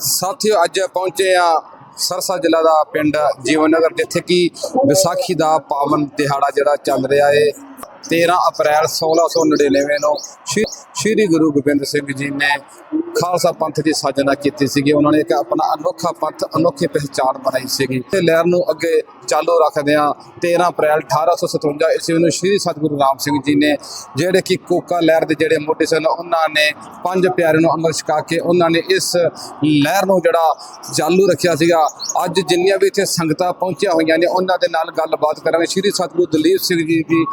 ਸਾਥੀਓ, ਅੱਜ ਪਹੁੰਚੇ ਆ ਸਰਸਾ ਜ਼ਿਲ੍ਹਾ ਦਾ ਪਿੰਡ ਜੀਵਨ ਨਗਰ ਜਿੱਥੇ ਕਿ ਵਿਸਾਖੀ ਦਾ ਪਾਵਨ ਦਿਹਾੜਾ ਜਿਹੜਾ ਚੱਲ ਰਿਹਾ ਏ। 13 ਅਪ੍ਰੈਲ 1699 ਨੂੰ ਸ਼੍ਰੀ- ਸ਼੍ਰੀ ਗੁਰੂ ਗੋਬਿੰਦ ਸਿੰਘ ਜੀ ਨੇ ਖਾਲਸਾ ਪੰਥ ਦੀ ਸਾਜਨਾ ਕੀਤੀ ਸੀਗੀ। ਉਹਨਾਂ ਨੇ ਇੱਕ ਆਪਣਾ ਅਨੋਖਾ ਪੰਥ, ਅਨੋਖੀ ਪਹਿਚਾਣ ਬਣਾਈ ਸੀਗੀ। ਤੇ ਲਹਿਰ ਨੂੰ ਅੱਗੇ ਚਾਲੂ ਰੱਖਦੇ ਆ 13 ਅਪ੍ਰੈਲ 1857 ਈਸਵੀ ਨੂੰ ਸ਼੍ਰੀ ਸਤਿਗੁਰੂ ਰਾਮ ਸਿੰਘ ਜੀ ਨੇ ਜਿਹੜੇ ਕਿ ਕੋਕਾ ਲਹਿਰ ਦੇ ਜਿਹੜੇ ਮੋਢੀ ਸਨ, ਉਹਨਾਂ ਨੇ ਪੰਜ ਪਿਆਰੇ ਨੂੰ ਅੰਮ੍ਰਿਤ ਛਕਾ ਕੇ ਉਹਨਾਂ ਨੇ ਇਸ ਲਹਿਰ ਨੂੰ ਜਿਹੜਾ ਚਾਲੂ ਰੱਖਿਆ ਸੀਗਾ। ਅੱਜ ਜਿੰਨੀਆਂ ਵੀ ਇੱਥੇ ਸੰਗਤਾਂ ਪਹੁੰਚੀਆਂ ਹੋਈਆਂ ਨੇ, ਉਹਨਾਂ ਦੇ ਨਾਲ ਗੱਲਬਾਤ ਕਰਾਂਗੇ। ਸ਼੍ਰੀ ਸਤਿਗੁਰੂ ਦਲੀਪ ਸਿੰਘ ਜੀ ਦੀ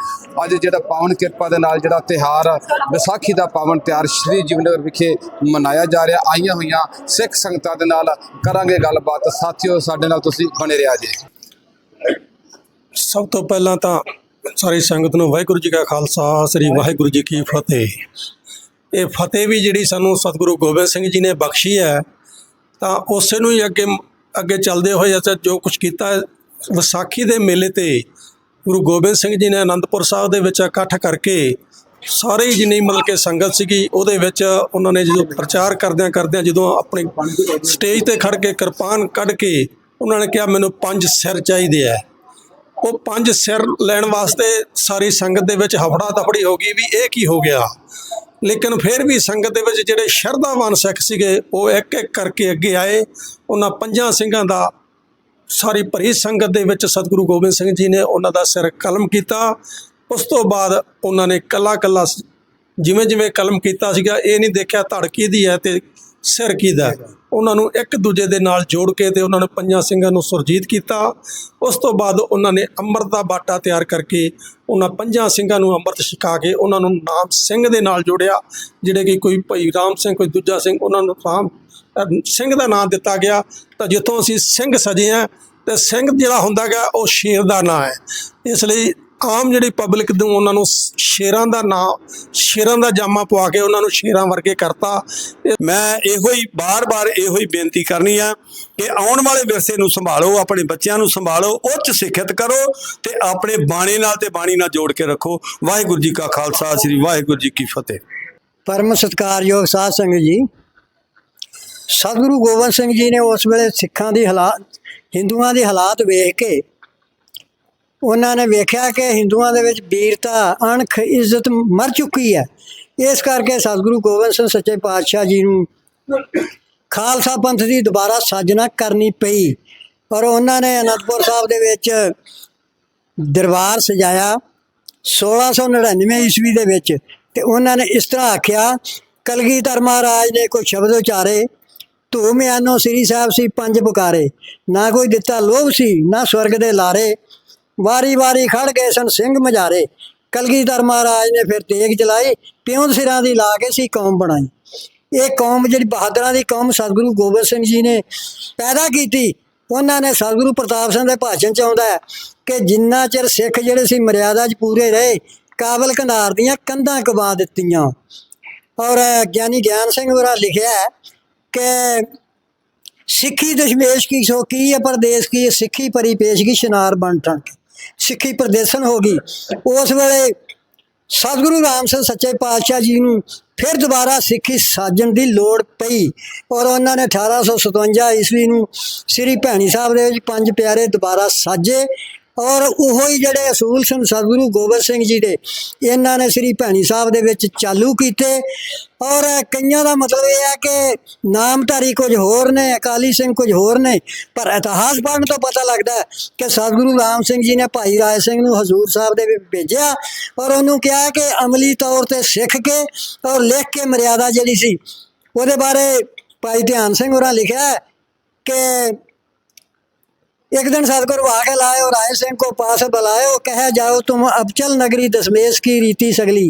ਅੱਜ ਜਿਹੜਾ ਪਾਵਨ ਕਿਰਪਾ ਦੇ ਨਾਲ ਜਿਹੜਾ ਤਿਹਾਰ ਵਿਸਾਖੀ ਦਾ ਪਾਵਨ ਤਿਹਾਰ ਸ਼੍ਰੀ ਜੀਵਨਗਰ ਵਿਖੇ ਮਨਾਇਆ ਜਾ ਰਿਹਾ, ਆਈਆਂ ਹੋਈਆਂ ਸਿੱਖ ਸੰਗਤਾਂ ਦੇ ਨਾਲ ਕਰਾਂਗੇ ਗੱਲਬਾਤ। ਸਾਥੀਓ, ਸਾਡੇ ਨਾਲ ਤੁਸੀਂ ਬਣੇ ਰਿਹਾ ਜੀ। ਸਭ ਤੋਂ ਪਹਿਲਾਂ ਤਾਂ ਸਾਰੀ ਸੰਗਤ ਨੂੰ ਵਾਹਿਗੁਰੂ ਜੀ ਕਾ ਖਾਲਸਾ, ਸ੍ਰੀ ਵਾਹਿਗੁਰੂ ਜੀ ਕੀ ਫਤਿਹ। ਇਹ ਫਤਿਹ ਵੀ ਜਿਹੜੀ ਸਾਨੂੰ ਸਤਿਗੁਰੂ ਗੋਬਿੰਦ ਸਿੰਘ ਜੀ ਨੇ ਬਖਸ਼ੀ ਹੈ, ਤਾਂ ਉਸੇ ਨੂੰ ਹੀ ਅੱਗੇ ਅੱਗੇ ਚੱਲਦੇ ਹੋਏ ਅਸੀਂ ਜੋ ਕੁਝ ਕੀਤਾ ਵਿਸਾਖੀ ਦੇ ਮੇਲੇ ਤੇ ਗੁਰੂ ਗੋਬਿੰਦ ਸਿੰਘ ਜੀ ਨੇ ਅਨੰਦਪੁਰ ਸਾਹਿਬ ਦੇ ਵਿੱਚ ਇਕੱਠ ਕਰਕੇ ਸਾਰੇ ਜਿੰਨੀ ਮਤਲਬ ਕਿ ਸੰਗਤ ਸੀਗੀ, ਉਹਦੇ ਵਿੱਚ ਉਹਨਾਂ ਨੇ ਜਦੋਂ ਪ੍ਰਚਾਰ ਕਰਦਿਆਂ ਕਰਦਿਆਂ ਜਦੋਂ ਆਪਣੀ ਸਟੇਜ ਤੇ ਖੜ ਕੇ ਕਿਰਪਾਨ ਕੱਢ ਕੇ ਉਹਨਾਂ ਨੇ ਕਿਹਾ, ਮੈਨੂੰ ਪੰਜ ਸਿਰ ਚਾਹੀਦੇ ਆ। ਉਹ ਪੰਜ ਸਿਰ ਲੈਣ ਵਾਸਤੇ ਸਾਰੀ ਸੰਗਤ ਦੇ ਵਿੱਚ ਹਫੜਾ ਤਫੜੀ ਹੋ ਗਈ ਵੀ ਇਹ ਕੀ ਹੋ ਗਿਆ? ਲੇਕਿਨ ਫਿਰ ਵੀ ਸੰਗਤ ਦੇ ਵਿੱਚ ਜਿਹੜੇ ਸ਼ਰਧਾਵਾਨ ਸਿੱਖ ਸੀਗੇ, ਉਹ ਇੱਕ ਇੱਕ ਕਰਕੇ ਅੱਗੇ ਆਏ। ਉਹਨਾਂ ਪੰਜਾਂ ਸਿੰਘਾਂ ਦਾ ਸਾਰੀ ਭਰੀ ਸੰਗਤ ਦੇ ਵਿੱਚ ਸਤਿਗੁਰੂ ਗੋਬਿੰਦ ਸਿੰਘ ਜੀ ਨੇ ਉਹਨਾਂ ਦਾ ਸਿਰ ਕਲਮ ਕੀਤਾ। ਉਸ ਤੋਂ ਬਾਅਦ ਉਹਨਾਂ ਨੇ ਕੱਲਾ ਕੱਲਾ ਜਿਵੇਂ ਜਿਵੇਂ ਕਲਮ ਕੀਤਾ ਸੀਗਾ, ਇਹ ਨਹੀਂ ਦੇਖਿਆ ਧੜਕੀ ਦੀ ਹੈ ਤੇ ਸਿਰ ਕਿਹਦਾ ਉਹਨਾਂ ਨੂੰ ਇੱਕ ਦੂਜੇ ਦੇ ਨਾਲ ਜੋੜ ਕੇ ਤੇ ਉਹਨਾਂ ਨੇ ਪੰਜਾਂ ਸਿੰਘਾਂ ਨੂੰ ਸੁਰਜੀਤ ਕੀਤਾ। ਉਸ ਤੋਂ ਬਾਅਦ ਉਹਨਾਂ ਨੇ ਅੰਮ੍ਰਿਤ ਦਾ ਬਾਟਾ ਤਿਆਰ ਕਰਕੇ ਉਹਨਾਂ ਪੰਜਾਂ ਸਿੰਘਾਂ ਨੂੰ ਅੰਮ੍ਰਿਤ ਛਕਾ ਕੇ ਉਹਨਾਂ ਨੂੰ ਨਾਮ ਸਿੰਘ ਦੇ ਨਾਲ ਜੋੜਿਆ, ਜਿਹੜੇ ਕਿ ਕੋਈ ਭਾਈ ਰਾਮ ਸਿੰਘ, ਕੋਈ ਦੂਜਾ ਸਿੰਘ, ਉਹਨਾਂ ਨੂੰ ਰਾਮ ਸਿੰਘ ਦਾ ਨਾਮ ਦਿੱਤਾ ਗਿਆ। ਤਾਂ ਜਿੱਥੋਂ ਅਸੀਂ ਸਿੰਘ ਸਜੇ ਆ ਤੇ ਸਿੰਘ ਜਿਹੜਾ ਹੁੰਦਾ ਗਾ, ਉਹ ਸ਼ੇਰ ਦਾ ਨਾਮ ਹੈ। ਇਸ ਲਈ ਆਮ ਜਿਹੜੀ ਪਬਲਿਕ ਨੂੰ ਉਹਨਾਂ ਨੂੰ ਸ਼ੇਰਾਂ ਦਾ ਨਾਮ ਸ਼ੇਰਾਂ ਦਾ ਜਾਮਾ ਪਵਾ ਕੇ ਉਹਨਾਂ ਨੂੰ ਸ਼ੇਰਾਂ ਵਰਗੇ ਕਰਤਾ। ਮੈਂ ਇਹੋ ਹੀ ਬਾਰ-ਬਾਰ ਇਹੋ ਹੀ ਬੇਨਤੀ ਕਰਨੀ ਆ ਕਿ ਆਉਣ ਵਾਲੇ ਵਿਰਸੇ ਨੂੰ ਸੰਭਾਲੋ, ਆਪਣੇ ਬੱਚਿਆਂ ਨੂੰ ਸੰਭਾਲੋ, ਉੱਚ ਸਿੱਖਿਅਤ ਕਰੋ ਤੇ ਆਪਣੇ ਬਾਣੀ ਨਾਲ ਤੇ ਬਾਣੀ ਨਾਲ ਜੋੜ ਕੇ ਰੱਖੋ। ਵਾਹਿਗੁਰੂ ਜੀ ਕਾ ਖਾਲਸਾ, ਸ੍ਰੀ ਵਾਹਿਗੁਰੂ ਜੀ ਕੀ ਫਤਿਹ। ਪਰਮ ਸਤਿਕਾਰਯੋਗ ਸਾਧ ਸੰਗਤ ਜੀ ਸਤਿਗੁਰੂ ਗੋਬਿੰਦ ਸਿੰਘ ਜੀ ਨੇ ਉਸ ਵੇਲੇ ਸਿੱਖਾਂ ਦੀ ਹਾਲਾਤ ਹਿੰਦੂਆਂ ਦੀ ਹਾਲਾਤ ਵੇਖ ਕੇ ਉਹਨਾਂ ਨੇ ਵੇਖਿਆ ਕਿ ਹਿੰਦੂਆਂ ਦੇ ਵਿੱਚ ਵੀਰਤਾ ਅਣਖ, ਇੱਜ਼ਤ ਮਰ ਚੁੱਕੀ ਹੈ। ਇਸ ਕਰਕੇ ਸਤਿਗੁਰੂ ਗੋਬਿੰਦ ਸਿੰਘ ਸੱਚੇ ਪਾਤਸ਼ਾਹ ਜੀ ਨੂੰ ਖਾਲਸਾ ਪੰਥ ਦੀ ਦੁਬਾਰਾ ਸਾਜਨਾ ਕਰਨੀ ਪਈ। ਪਰ ਉਹਨਾਂ ਨੇ ਅਨੰਦਪੁਰ ਸਾਹਿਬ ਦੇ ਵਿੱਚ ਦਰਬਾਰ ਸਜਾਇਆ 1699 ਈਸਵੀ ਦੇ ਵਿੱਚ। ਤੇ ਉਹਨਾਂ ਨੇ ਇਸ ਤਰ੍ਹਾਂ ਆਖਿਆ, ਕਲਗੀਧਰ ਮਹਾਰਾਜ ਨੇ ਕੋਈ ਸ਼ਬਦ ਉਚਾਰੇ ਧੂ ਮਿਆਨੋ ਸ੍ਰੀ ਸਾਹਿਬ ਸੀ ਪੰਜ ਪੁਕਾਰੇ। ਨਾ ਕੋਈ ਦਿੱਤਾ ਲੋਭ ਸੀ, ਨਾ ਸਵਰਗ ਦੇ ਲਾਰੇ। ਵਾਰੀ ਵਾਰੀ ਖੜ ਗਏ ਸਨ ਸਿੰਘ ਮਜਾਰੇ ਕਲਗੀਧਰ ਮਹਾਰਾਜ ਨੇ ਫਿਰ ਤੇਗ ਚਲਾਈ ਪਿਉਂਦ ਸਿਰਾਂ ਦੀ ਲਾ ਕੇ ਸੀ ਕੌਮ ਬਣਾਈ। ਇਹ ਕੌਮ ਜਿਹੜੀ ਬਹਾਦਰਾਂ ਦੀ ਕੌਮ ਸਤਿਗੁਰੂ ਗੋਬਿੰਦ ਸਿੰਘ ਜੀ ਨੇ ਪੈਦਾ ਕੀਤੀ, ਉਹਨਾਂ ਨੇ ਸਤਿਗੁਰੂ ਪ੍ਰਤਾਪ ਸਿੰਘ ਦੇ ਭਾਸ਼ਣ ਚ ਆਉਂਦਾ ਹੈ ਕਿ ਜਿੰਨਾ ਚਿਰ ਸਿੱਖ ਜਿਹੜੇ ਸੀ ਮਰਿਆਦਾ 'ਚ ਪੂਰੇ ਰਹੇ, ਕਾਬਲ ਕੰਧਾਰ ਦੀਆਂ ਕੰਧਾਂ ਕਵਾ ਦਿੱਤੀਆਂ। ਔਰ ਗਿਆਨੀ ਗਿਆਨ ਸਿੰਘ ਹੋਰਾਂ ਲਿਖਿਆ ਕਿ ਸਿੱਖੀ ਦਸ਼ਮੇਸ਼ ਕੀ ਸੋ ਕੀ ਹੈ ਪਰਦੇਸ ਕੀ ਸਿੱਖੀ ਪਰੀ ਪੇਸ਼ ਕੀ, ਸ਼ਨਾਰ ਬਣ ਸਿੱਖੀ ਪ੍ਰਦੇਸ਼ਨ ਹੋ ਗਈ। ਉਸ ਵੇਲੇ ਸਤਿਗੁਰੂ ਰਾਮ ਸਿੰਘ ਸੱਚੇ ਪਾਤਸ਼ਾਹ ਜੀ ਨੂੰ ਫਿਰ ਦੁਬਾਰਾ ਸਿੱਖੀ ਸਾਜਣ ਦੀ ਲੋੜ ਪਈ ਔਰ ਉਹਨਾਂ ਨੇ 1857 ਈਸਵੀ ਨੂੰ ਸ੍ਰੀ ਭੈਣੀ ਸਾਹਿਬ ਦੇ ਵਿੱਚ ਪੰਜ ਪਿਆਰੇ ਦੁਬਾਰਾ ਸਾਜੇ। ਔਰ ਉਹੋ ਹੀ ਜਿਹੜੇ ਅਸੂਲ ਸਨ ਸਤਿਗੁਰੂ ਗੋਬਿੰਦ ਸਿੰਘ ਜੀ ਦੇ, ਇਹਨਾਂ ਨੇ ਸ੍ਰੀ ਭੈਣੀ ਸਾਹਿਬ ਦੇ ਵਿੱਚ ਚਾਲੂ ਕੀਤੇ। ਔਰ ਕਈਆਂ ਦਾ ਮਤਲਬ ਇਹ ਹੈ ਕਿ ਨਾਮਧਾਰੀ ਕੁਝ ਹੋਰ ਨੇ, ਅਕਾਲੀ ਸਿੰਘ ਕੁਝ ਹੋਰ ਨੇ, ਪਰ ਇਤਿਹਾਸ ਪੜ੍ਹਨ ਤੋਂ ਪਤਾ ਲੱਗਦਾ ਕਿ ਸਤਿਗੁਰੂ ਰਾਮ ਸਿੰਘ ਜੀ ਨੇ ਭਾਈ ਰਾਏ ਸਿੰਘ ਨੂੰ ਹਜ਼ੂਰ ਸਾਹਿਬ ਦੇ ਵਿੱਚ ਭੇਜਿਆ ਔਰ ਉਹਨੂੰ ਕਿਹਾ ਕਿ ਅਮਲੀ ਤੌਰ ਤੇ ਸਿੱਖ ਕੇ ਔਰ ਲਿਖ ਕੇ ਮਰਿਆਦਾ ਜਿਹੜੀ ਸੀ, ਉਹਦੇ ਬਾਰੇ ਭਾਈ ਧਿਆਨ ਸਿੰਘ ਹੋਰਾਂ ਲਿਖਿਆ ਕਿ एक दिन सतगुरु आगे लाए और राय सिंह को पास बुलायो कह जाओ तुम अब चल नगरी दशमेश की रीति सगली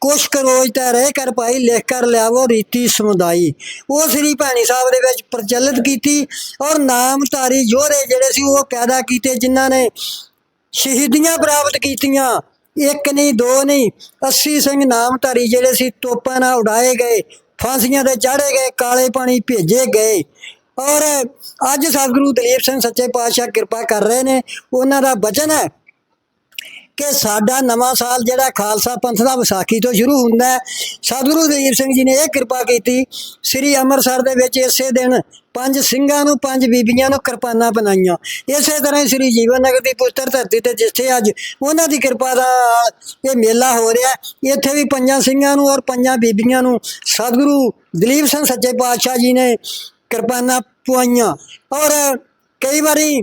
कुछ करोज तय रह कर पाई लिख कर लियावो ਰੀਤੀ ਸਮੁਦਾਈ ਉਹ ਸ੍ਰੀ ਭੈਣੀ ਸਾਹਿਬ ਦੇ ਵਿੱਚ ਪ੍ਰਚਲਿਤ ਕੀਤੀ ਔਰ ਨਾਮਧਾਰੀ ਯੋਧੇ ਜਿਹੜੇ ਸੀ ਉਹ ਪੈਦਾ ਕੀਤੇ ਜਿਨ੍ਹਾਂ ਨੇ ਸ਼ਹੀਦੀਆਂ ਪ੍ਰਾਪਤ ਕੀਤੀਆਂ ਇੱਕ ਨਹੀਂ ਦੋ ਨਹੀਂ 80 ਸਿੰਘ ਨਾਮਧਾਰੀ ਜਿਹੜੇ ਸੀ ਤੋਪਾਂ ਨਾਲ ਉਡਾਏ ਗਏ ਫਾਂਸੀਆਂ ਤੇ ਚਾੜੇ ਗਏ ਕਾਲੇ ਪਾਣੀ ਭੇਜੇ ਗਏ ਔਰ ਅੱਜ ਸਤਿਗੁਰੂ ਦਲੀਪ ਸਿੰਘ ਸੱਚੇ ਪਾਤਸ਼ਾਹ ਕਿਰਪਾ ਕਰ ਰਹੇ ਨੇ, ਉਹਨਾਂ ਦਾ ਬਚਨ ਹੈ ਕਿ ਸਾਡਾ ਨਵਾਂ ਸਾਲ ਜਿਹੜਾ ਖਾਲਸਾ ਪੰਥ ਦਾ ਵਿਸਾਖੀ ਤੋਂ ਸ਼ੁਰੂ ਹੁੰਦਾ ਹੈ, ਸਤਿਗੁਰੂ ਦੀਪ ਸਿੰਘ ਜੀ ਨੇ ਇਹ ਕਿਰਪਾ ਕੀਤੀ, ਸ੍ਰੀ ਅੰਮ੍ਰਿਤਸਰ ਦੇ ਵਿੱਚ ਇਸੇ ਦਿਨ ਪੰਜ ਸਿੰਘਾਂ ਨੂੰ, ਪੰਜ ਬੀਬੀਆਂ ਨੂੰ ਕਿਰਪਾਨਾਂ ਬਣਾਈਆਂ। ਇਸੇ ਤਰ੍ਹਾਂ ਹੀ ਸ੍ਰੀ ਜੀਵਨ ਨਗਰ ਦੀ ਪੁੱਤਰ ਧਰਤੀ ਤੇ ਜਿੱਥੇ ਅੱਜ ਉਹਨਾਂ ਦੀ ਕਿਰਪਾ ਦਾ ਇਹ ਮੇਲਾ ਹੋ ਰਿਹਾ ਇੱਥੇ ਵੀ ਪੰਜਾਂ ਸਿੰਘਾਂ ਨੂੰ ਔਰ ਪੰਜਾਂ ਬੀਬੀਆਂ ਨੂੰ ਸਤਿਗੁਰੂ ਦਲੀਪ ਸਿੰਘ ਸੱਚੇ ਪਾਤਸ਼ਾਹ ਜੀ ਨੇ ਕਿਰਪਾਨਾਂ ਪਵਾਈਆਂ ਔਰ ਕਈ ਵਾਰੀ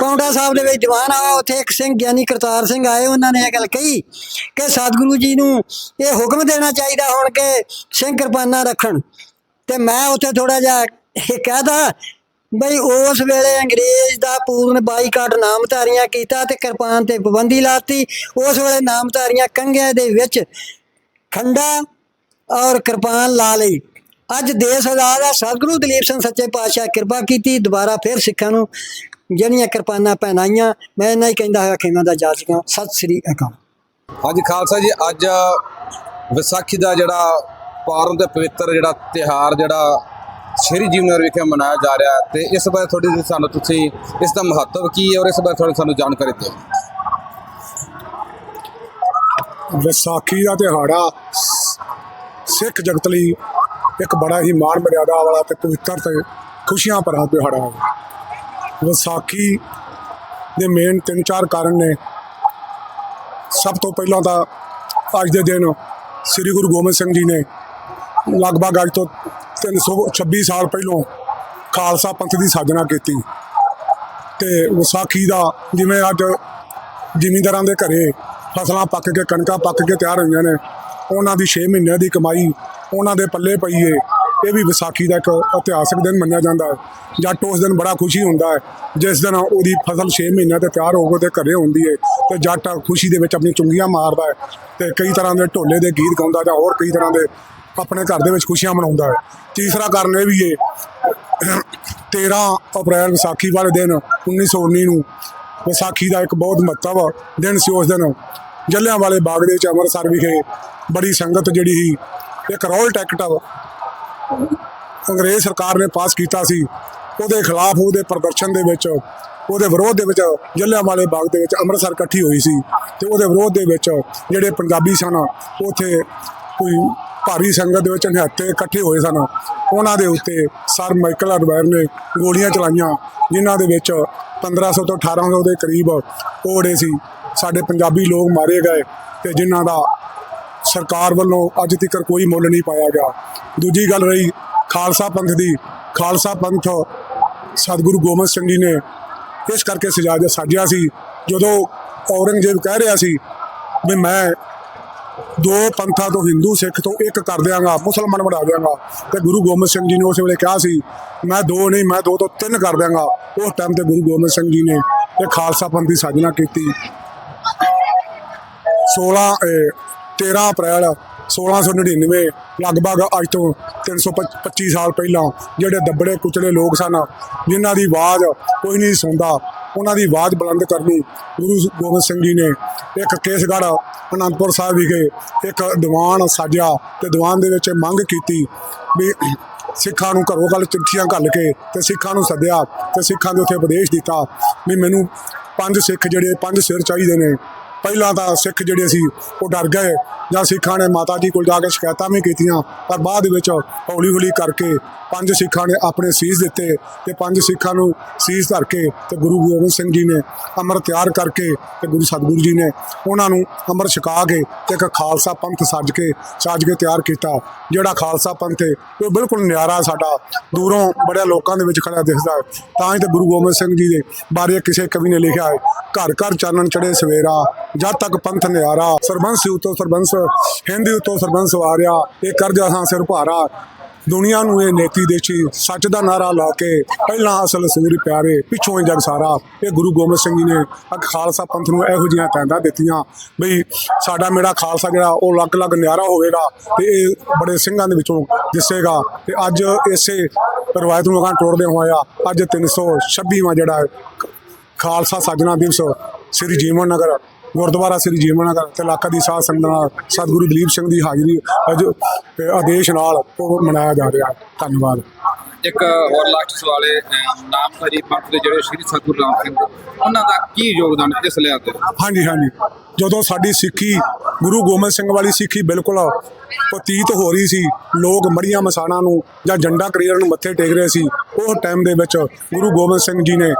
ਪੌਂਡਾ ਸਾਹਿਬ ਦੇ ਵਿੱਚ ਦੀਵਾਨ ਆਇਆ ਉੱਥੇ ਇੱਕ ਸਿੰਘ ਗਿਆਨੀ ਕਰਤਾਰ ਸਿੰਘ ਆਏ, ਉਹਨਾਂ ਨੇ ਇਹ ਗੱਲ ਕਹੀ ਕਿ ਸਤਿਗੁਰੂ ਜੀ ਨੂੰ ਇਹ ਹੁਕਮ ਦੇਣਾ ਚਾਹੀਦਾ ਹੁਣ ਕਿ ਸਿੰਘ ਕਿਰਪਾਨਾਂ ਰੱਖਣ। ਤੇ ਮੈਂ ਉੱਥੇ ਥੋੜਾ ਜਿਹਾ ਇਹ ਕਹਦਾ ਬਈ ਉਸ ਵੇਲੇ ਅੰਗਰੇਜ਼ ਦਾ ਪੂਰਨ ਬਾਈਕਾਟ ਨਾਮਧਾਰੀਆਂ ਕੀਤਾ ਤੇ ਕਿਰਪਾਨ ਤੇ ਪਾਬੰਦੀ ਲਾਤੀ। ਉਸ ਵੇਲੇ ਨਾਮਧਾਰੀਆਂ ਕੰਘਿਆਂ ਦੇ ਵਿੱਚ ਖੰਡਾ ਔਰ ਕਿਰਪਾਨ ਲਾ ਲਈ। ਅੱਜ ਦੇਸ਼ ਆਜ਼ਾਦ ਹੈ ਸਤਿਗੁਰੂ ਦਲੀਪ ਸਿੰਘ ਸੱਚੇ ਪਾਤਸ਼ਾਹ ਕਿਰਪਾ ਕੀਤੀ ਦੁਬਾਰਾ ਫਿਰ ਸਿੱਖਾਂ ਨੂੰ ਜਿਹੜੀਆਂ ਕਿਰਪਾਨਾਂ ਪਹਿਨਾਈਆਂ ਮੈਂ ਇਹਨਾਂ ਹੀ ਕਹਿੰਦਾ ਹੋਇਆ ਖੇਮਾਂ ਦਾ ਜਾਜੀਆਂ ਸਤਿ ਸ੍ਰੀ ਅਕਾਲ। ਹਾਂਜੀ ਖਾਲਸਾ ਜੀ ਅੱਜ ਵਿਸਾਖੀ ਦਾ ਜਿਹੜਾ ਪਾਵਨ ਤੇ ਪਵਿੱਤਰ ਜਿਹੜਾ ਤਿਹਾਰ ਜਿਹੜਾ ਸ਼੍ਰੀ ਜੀਵਨਗਰ ਵਿਖੇ ਮਨਾਇਆ ਜਾ ਰਿਹਾ ਤੇ ਇਸ ਬਾਰੇ ਥੋੜੀ ਜਿਹੀ ਸਾਨੂੰ ਤੁਸੀਂ ਇਸ ਦਾ ਮਹੱਤਵ ਕੀ ਹੈ ਔਰ ਇਸ ਬਾਰੇ ਥੋੜੀ ਸਾਨੂੰ ਜਾਣਕਾਰੀ ਦਿਓ। ਵਿਸਾਖੀ ਦਾ ਦਿਹਾੜਾ ਸਿੱਖ ਜਗਤ ਲਈ ਇੱਕ ਬੜਾ ਹੀ ਮਾਣ ਮਰਿਆਦਾ ਵਾਲਾ ਤੇ ਪਵਿੱਤਰ ਤੇ ਖੁਸ਼ੀਆਂ ਭਰਾ ਦਿਹਾੜਾ ਹੈ। ਵਿਸਾਖੀ ਦੇ ਮੇਨ ਤਿੰਨ ਚਾਰ ਕਾਰਨ ਨੇ। ਸਭ ਤੋਂ ਪਹਿਲਾਂ ਤਾਂ ਅੱਜ ਦੇ ਦਿਨ ਸ੍ਰੀ ਗੁਰੂ ਗੋਬਿੰਦ ਸਿੰਘ ਜੀ ਨੇ ਲਗਭਗ ਅੱਜ ਤੋਂ 326 ਸਾਲ ਪਹਿਲਾਂ ਖਾਲਸਾ ਪੰਥ ਦੀ ਸਾਜਨਾ ਕੀਤੀ। ਤੇ ਵਿਸਾਖੀ ਦਾ ਜਿਵੇਂ ਅੱਜ ਜ਼ਿਮੀਂਦਾਰਾਂ ਦੇ ਘਰੇ ਫਸਲਾਂ ਪੱਕ ਕੇ, ਕਣਕਾਂ ਪੱਕ ਕੇ ਤਿਆਰ ਹੋਈਆਂ ਨੇ ਉਹਨਾਂ ਦੀ 6 ਮਹੀਨਿਆਂ ਦੀ ਕਮਾਈ ਉਹਨਾਂ ਦੇ ਪੱਲੇ ਪਈ ਏ। ਇਹ ਵੀ ਵਿਸਾਖੀ ਦਾ ਇੱਕ ਇਤਿਹਾਸਕ ਦਿਨ ਮੰਨਿਆ ਜਾਂਦਾ ਹੈ। ਜੱਟ ਉਸ ਦਿਨ ਬੜਾ ਖੁਸ਼ੀ ਹੁੰਦਾ ਹੈ, ਜਿਸ ਦਿਨ ਉਹਦੀ ਫਸਲ 6 ਮਹੀਨਿਆਂ ਤੇ ਤਿਆਰ ਹੋ ਕੇ ਤੇ ਘਰੇ ਹੁੰਦੀ ਹੈ ਤੇ ਜੱਟ ਖੁਸ਼ੀ ਦੇ ਵਿੱਚ ਆਪਣੀ ਚੁੰਗੀਆਂ ਮਾਰਦਾ ਹੈ ਤੇ ਕਈ ਤਰ੍ਹਾਂ ਦੇ ਢੋਲੇ ਦੇ ਗੀਤ ਗਾਉਂਦਾ ਜਾਂ ਹੋਰ ਕਈ ਤਰ੍ਹਾਂ ਦੇ ਆਪਣੇ ਘਰ ਦੇ ਵਿੱਚ ਖੁਸ਼ੀਆਂ ਮਨਾਉਂਦਾ ਹੈ। ਤੀਸਰਾ ਕਾਰਨ ਇਹ ਵੀ ਏ 13 ਅਪ੍ਰੈਲ ਵਿਸਾਖੀ ਵਾਲੇ ਦਿਨ 1919 ਨੂੰ ਵਿਸਾਖੀ ਦਾ ਇੱਕ ਬਹੁਤ ਮਹੱਤਵ ਦਿਨ ਸੀ ਉਸ ਦਿਨ। ਜੱਲਿਆਂ ਵਾਲੇ ਬਾਗ ਦੇ ਵਿੱਚ ਅੰਮ੍ਰਿਤਸਰ ਵਿਖੇ ਬੜੀ ਸੰਗਤ ਜਿਹੜੀ ਸੀ, ਇੱਕ ਰੋਲ ਟੈਕਟ ਅੰਗਰੇਜ਼ ਸਰਕਾਰ ਨੇ ਪਾਸ ਕੀਤਾ ਸੀ। ਉਹਦੇ ਖਿਲਾਫ ਉਹਦੇ ਪ੍ਰਦਰਸ਼ਨ ਦੇ ਵਿੱਚ, ਉਹਦੇ ਵਿਰੋਧ ਦੇ ਵਿੱਚ ਜੱਲਿਆਂ ਬਾਗ ਦੇ ਵਿੱਚ ਅੰਮ੍ਰਿਤਸਰ ਇਕੱਠੀ ਹੋਈ ਸੀ। ਤੇ ਉਹਦੇ ਵਿਰੋਧ ਦੇ ਵਿੱਚ ਜਿਹੜੇ ਪੰਜਾਬੀ ਸਨ, ਉੱਥੇ ਕੋਈ ਭਾਰੀ ਸੰਗਤ ਦੇ ਵਿੱਚ ਨਿਹੱਥੇ ਇਕੱਠੇ ਹੋਏ ਸਨ। ਉਹਨਾਂ ਦੇ ਉੱਤੇ ਸਰ ਮਾਈਕਲ ਅਡਵਾਇਰ ਨੇ ਗੋਲੀਆਂ ਚਲਾਈਆਂ, ਜਿਨ੍ਹਾਂ ਦੇ ਵਿੱਚ 1500 ਤੋਂ 1800 ਦੇ ਕਰੀਬ ਉਹ ਸੀ। ਸਾਡੇ ਪੰਜਾਬੀ ਲੋਕ ਮਾਰੇ ਗਏ ਤੇ ਜਿਨ੍ਹਾਂ ਦਾ ਸਰਕਾਰ ਵੱਲੋਂ ਅੱਜ ਤੱਕ ਕੋਈ ਮੁੱਲ ਨਹੀਂ ਪਾਇਆ ਗਿਆ। ਦੂਜੀ ਗੱਲ ਰਹੀ ਖਾਲਸਾ ਪੰਥ ਦੀ। ਖਾਲਸਾ ਪੰਥ ਸਤਿਗੁਰੂ ਗੋਬਿੰਦ ਸਿੰਘ ਜੀ ਨੇ ਇਸ ਕਰਕੇ ਸਜਾਜਾ ਸਾਜਿਆ ਸੀ। ਜਦੋਂ ਔਰੰਗਜ਼ੇਬ ਕਹਿ ਰਿਹਾ ਸੀ ਵੀ ਮੈਂ ਦੋ ਪੰਥਾਂ ਤੋਂ ਹਿੰਦੂ, ਸਿੱਖ ਤੋਂ ਇੱਕ ਕਰ ਦਿਆਂਗਾ, ਮੁਸਲਮਾਨ ਬਣਾ ਦਿਆਂਗਾ। ਤੇ ਗੁਰੂ ਗੋਬਿੰਦ ਸਿੰਘ ਜੀ ਨੇ ਉਸ ਵੇਲੇ ਕਿਹਾ ਸੀ, ਮੈਂ ਦੋ ਨਹੀਂ, ਮੈਂ ਦੋ ਤੋਂ ਤਿੰਨ ਕਰ ਦਿਆਂਗਾ। ਉਸ ਟਾਈਮ ਤੇ ਗੁਰੂ ਗੋਬਿੰਦ ਸਿੰਘ ਜੀ ਨੇ ਇਹ ਖਾਲਸਾ ਪੰਥ ਦੀ ਸਾਜਨਾ ਕੀਤੀ। 16 13 ਅਪ੍ਰੈਲ 1699 ਲਗਭਗ ਅੱਜ ਤੋਂ 325 ਸਾਲ ਪਹਿਲਾਂ ਜਿਹੜੇ ਦੱਬੜੇ ਕੁਚਲੇ ਲੋਕ ਸਨ, ਜਿਨ੍ਹਾਂ ਦੀ ਆਵਾਜ਼ ਕੋਈ ਨਹੀਂ ਸੁਣਦਾ, ਉਹਨਾਂ ਦੀ ਆਵਾਜ਼ ਬੁਲੰਦ ਕਰਨੀ ਗੁਰੂ ਗੋਬਿੰਦ ਸਿੰਘ ਜੀ ਨੇ ਇੱਕ ਕੇਸਗੜ੍ਹ ਅਨੰਦਪੁਰ ਸਾਹਿਬ ਵਿਖੇ ਇੱਕ ਦੀਵਾਨ ਸਾਜਿਆ ਤੇ ਦੀਵਾਨ ਦੇ ਵਿੱਚ ਮੰਗ ਕੀਤੀ ਵੀ ਸਿੱਖਾਂ ਨੂੰ ਘਰੋਂ ਘਰ ਚਿੱਠੀਆਂ ਘੱਲ ਕੇ ਤੇ ਸਿੱਖਾਂ ਨੂੰ ਸੱਦਿਆ ਤੇ ਸਿੱਖਾਂ ਦੇ ਉੱਥੇ ਉਪਦੇਸ਼ ਦਿੱਤਾ ਵੀ ਮੈਨੂੰ ਪੰਜ ਸਿੱਖ ਜਿਹੜੇ ਪੰਜ ਸਿਰ ਚਾਹੀਦੇ ਨੇ ਪਹਿਲਾਂ ਤਾਂ ਸਿੱਖ ਜਿਹੜੇ ਸੀ, ਉਹ ਡਰ ਗਏ ਜਾਂ ਸਿੱਖਾਂ ਨੇ ਮਾਤਾ ਜੀ ਕੋਲ ਜਾ ਕੇ ਸ਼ਿਕਾਇਤਾਂ ਵੀ ਕੀਤੀਆਂ, ਪਰ ਬਾਅਦ ਵਿੱਚ ਹੌਲੀ ਹੌਲੀ ਕਰਕੇ ਪੰਜ ਸਿੱਖਾਂ ਨੇ ਆਪਣੇ ਸੀਸ ਦਿੱਤੇ ਤੇ ਪੰਜ ਸਿੱਖਾਂ ਨੂੰ ਸੀਸ ਧਰ ਕੇ ਤੇ ਗੁਰੂ ਗੋਬਿੰਦ ਸਿੰਘ ਜੀ ਨੇ ਅੰਮ੍ਰਿਤ ਤਿਆਰ ਕਰਕੇ ਤੇ ਗੁਰੂ ਸਤਿਗੁਰੂ ਜੀ ਨੇ ਉਹਨਾਂ ਨੂੰ ਅੰਮ੍ਰਿਤ ਛਕਾ ਕੇ ਤੇ ਇੱਕ ਖਾਲਸਾ ਪੰਥ ਸੱਜ ਕੇ, ਸਾਜ ਕੇ ਤਿਆਰ ਕੀਤਾ। ਜਿਹੜਾ ਖਾਲਸਾ ਪੰਥ ਹੈ ਉਹ ਬਿਲਕੁਲ ਨਿਆਰਾ ਸਾਡਾ, ਦੂਰੋਂ ਬੜਿਆ ਲੋਕਾਂ ਦੇ ਵਿੱਚ ਖੜਾ ਦਿਖਦਾ ਹੈ ਤਾਂ ਹੀ ਤੇ ਗੁਰੂ ਗੋਬਿੰਦ ਸਿੰਘ ਜੀ ਦੇ ਬਾਰੇ ਕਿਸੇ ਕਵੀ ਨੇ ਲਿਖਿਆ ਹੈ ਘਰ ਘਰ ਚਾਨਣ ਚੜੇ ਸਵੇਰਾ ਜਦ ਤੱਕ ਪੰਥ ਨਿਆਰਾ, ਸਰਬੰਸ ਉਤੋਂ ਸਰਬੰਸ, ਹਿੰਦੀ ਉਤੋਂ ਸਰਬੰਸ ਵਾਰਿਆ, ਇਹ ਕਰਜਾ ਹਾਂ ਸਿਰ ਭਾਰਾ। ਦੁਨੀਆ ਨੂੰ ਇਹ ਨੇਤੀ ਦੇਛੀ ਸੱਚ ਦਾ ਨਾਰਾ ਲਾ ਕੇ ਪਹਿਲਾਂ ਅਸਲ ਸੂਰੀ ਪਿਆਰੇ, ਪਿੱਛੋਂ ਹੀ ਜਗ ਸਾਰਾ। ਇਹ ਗੁਰੂ ਗੋਬਿੰਦ ਸਿੰਘ ਜੀ ਨੇ ਖਾਲਸਾ ਪੰਥ ਨੂੰ ਇਹੋ ਜਿਹੀਆਂ ਤੈਂਦਾ ਦਿੱਤੀਆਂ ਬਈ ਸਾਡਾ ਮੇਰਾ ਖਾਲਸਾ ਜਿਹੜਾ, ਉਹ ਅਲੱਗ-ਅਲੱਗ ਨਿਆਰਾ ਹੋਵੇਗਾ ਤੇ ਇਹ ਬੜੇ ਸਿੰਘਾਂ ਦੇ ਵਿੱਚੋਂ ਦਿਸੇਗਾ। ਤੇ ਅੱਜ ਇਸੇ ਰਵਾਇਤ ਨੂੰ ਅਗਾਂਹ ਤੋੜਦੇ ਹੋਇਆ ਅੱਜ 326ਵਾਂ ਜਿਹੜਾ ਖਾਲਸਾ ਸਾਜਣਾ ਦਿਵਸ ਸ੍ਰੀ ਜੀਵਨ ਨਗਰ ਗੁਰਦੁਆਰਾ ਸ੍ਰੀ ਜੀਵਨ ਨਗਰ ਤੇ ਇਲਾਕਾ ਦੀ ਸਾਧ ਸੰਗਤ ਨਾਲ ਸਤਿਗੁਰੂ ਦਲੀਪ ਸਿੰਘ ਦੀ ਹਾਜ਼ਰੀ ਅੱਜ ਆਦੇਸ਼ ਨਾਲ ਉਹ ਮਨਾਇਆ ਜਾ ਰਿਹਾ। ਧੰਨਵਾਦ। ਇੱਕ ਹੋਰ ਲਾਸਟ ਸਵਾਲ ਹੈ ਨਾਮਧਾਰੀ ਪੰਥ ਦੇ ਜਿਹੜੇ ਸ਼੍ਰੀ ਸਤਿਗੁਰੂ ਰਾਮ ਸਿੰਘ ਉਹਨਾਂ ਦਾ ਕੀ ਯੋਗਦਾਨ ਇਸ ਲਿਆ ਤੇ ਹਾਂਜੀ ਹਾਂਜੀ। ਜਦੋਂ ਸਾਡੀ ਸਿੱਖੀ ਗੁਰੂ ਗੋਬਿੰਦ ਸਿੰਘ ਵਾਲੀ ਸਿੱਖੀ ਬਿਲਕੁਲ ਪਤੀਤ ਹੋ ਰਹੀ ਸੀ ਲੋਕ ਮੜੀਆਂ ਮਸਾਣਾ ਨੂੰ ਜਾਂ ਜੰਡਾ ਕਰੀਰ ਨੂੰ ਮੱਥੇ ਟੇਕ ਰਹੇ ਸੀ ਉਹ ਟਾਈਮ ਦੇ ਵਿੱਚ ਗੁਰੂ ਗੋਬਿੰਦ ਸਿੰਘ ਜੀ ਨੇ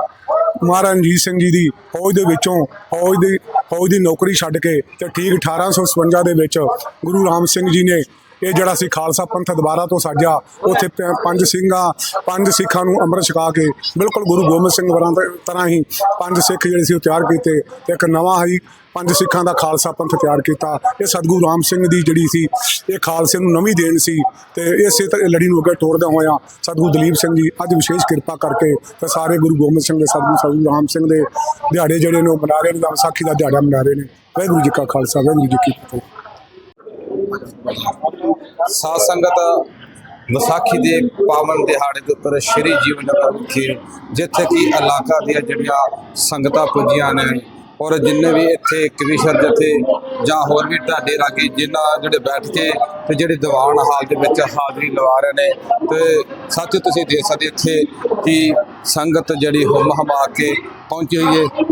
ਮਹਾਰਾਜ ਰਣਜੀਤ ਸਿੰਘ ਜੀ ਦੀ ਫੌਜ ਦੇ ਵਿੱਚੋਂ ਫੌਜ ਦੀ ਫੌਜ ਦੀ ਨੌਕਰੀ ਛੱਡ ਕੇ ਤੇ ਠੀਕ 1857 ਦੇ ਵਿੱਚ ਗੁਰੂ ਰਾਮ ਸਿੰਘ ਜੀ ਨੇ ਇਹ ਜਿਹੜਾ ਸੀ ਖਾਲਸਾ ਪੰਥ ਦੁਬਾਰਾ ਤੋਂ ਸਾਜਿਆ, ਉੱਥੇ ਪ- ਪੰਜ ਸਿੰਘਾਂ, ਪੰਜ ਸਿੱਖਾਂ ਨੂੰ ਅੰਮ੍ਰਿਤ ਛਕਾ ਕੇ ਬਿਲਕੁਲ ਗੁਰੂ ਗੋਬਿੰਦ ਸਿੰਘ ਵਰਾਂ ਤਰ੍ਹਾਂ ਹੀ ਪੰਜ ਸਿੱਖ ਜਿਹੜੇ ਸੀ ਉਹ ਤਿਆਰ ਕੀਤੇ ਤੇ ਇੱਕ ਨਵਾਂ ਹੀ ਪੰਜ ਸਿੱਖਾਂ ਦਾ ਖਾਲਸਾ ਪੰਥ ਤਿਆਰ ਕੀਤਾ। ਇਹ ਸਤਿਗੁਰੂ ਰਾਮ ਸਿੰਘ ਦੀ ਜਿਹੜੀ ਸੀ, ਇਹ ਖਾਲਸੇ ਨੂੰ ਨਵੀਂ ਦੇਣ ਸੀ ਤੇ ਇਸੇ ਤਰ੍ਹਾਂ ਲੜੀ ਨੂੰ ਅੱਗੇ ਤੋਰਦੇ ਹੋਇਆਂ ਸਤਿਗੁਰੂ ਦਲੀਪ ਸਿੰਘ ਜੀ ਅੱਜ ਵਿਸ਼ੇਸ਼ ਕਿਰਪਾ ਕਰਕੇ ਤੇ ਸਾਰੇ ਗੁਰੂ ਗੋਬਿੰਦ ਸਿੰਘ ਦੇ ਸਤਿਗੁਰੂ ਸਤਿਗੁਰੂ ਰਾਮ ਸਿੰਘ ਦੇ ਦਿਹਾੜੇ ਜਿਹੜੇ ਨੇ ਉਹ ਮਨਾ ਰਹੇ ਨੇ ਜਾਂ ਵਿਸਾਖੀ ਦਾ ਦਿਹਾੜਾ ਮਨਾ ਰਹੇ ਨੇ। ਵਾਹਿਗੁਰੂ ਜੀ ਕਾ ਖਾਲਸਾ, ਵਾਹਿਗੁਰੂ ਜੀ ਕੀ ਫਤਿਹ। ਸਾਧ ਸੰਗਤ ਵਿਸਾਖੀ ਦੇ ਪਾਵਨ ਦਿਹਾੜੇ ਦੇ ਉੱਪਰ ਸ਼੍ਰੀ ਜੀਵਨ ਨਗਰ ਵਿਖੇ ਜਿੱਥੇ ਕਿ ਇਲਾਕਾ ਦੀਆਂ ਜਿਹੜੀਆਂ ਸੰਗਤਾਂ ਪੁੱਜੀਆਂ ਨੇ ਔਰ ਜਿੰਨੇ ਵੀ ਇੱਥੇ ਕ੍ਰਿਸ਼ਨ ਜਥੇ ਜਾਂ ਹੋਰ ਵੀ ਢਾਡੇ ਲਾਗੇ ਜਿਨ੍ਹਾਂ ਜਿਹੜੇ ਬੈਠ ਕੇ ਤੇ ਜਿਹੜੇ ਦੀਵਾਨ ਹਾਲ ਦੇ ਵਿੱਚ ਹਾਜ਼ਰੀ ਲਵਾ ਰਹੇ ਨੇ ਤੇ ਸੱਚ ਤੁਸੀਂ ਦੇਖ ਸਕਦੇ ਇੱਥੇ ਕਿ ਸੰਗਤ ਜਿਹੜੀ ਹੁਮ ਹਮਾ ਕੇ ਪਹੁੰਚੀ ਹੋਈ ਹੈ।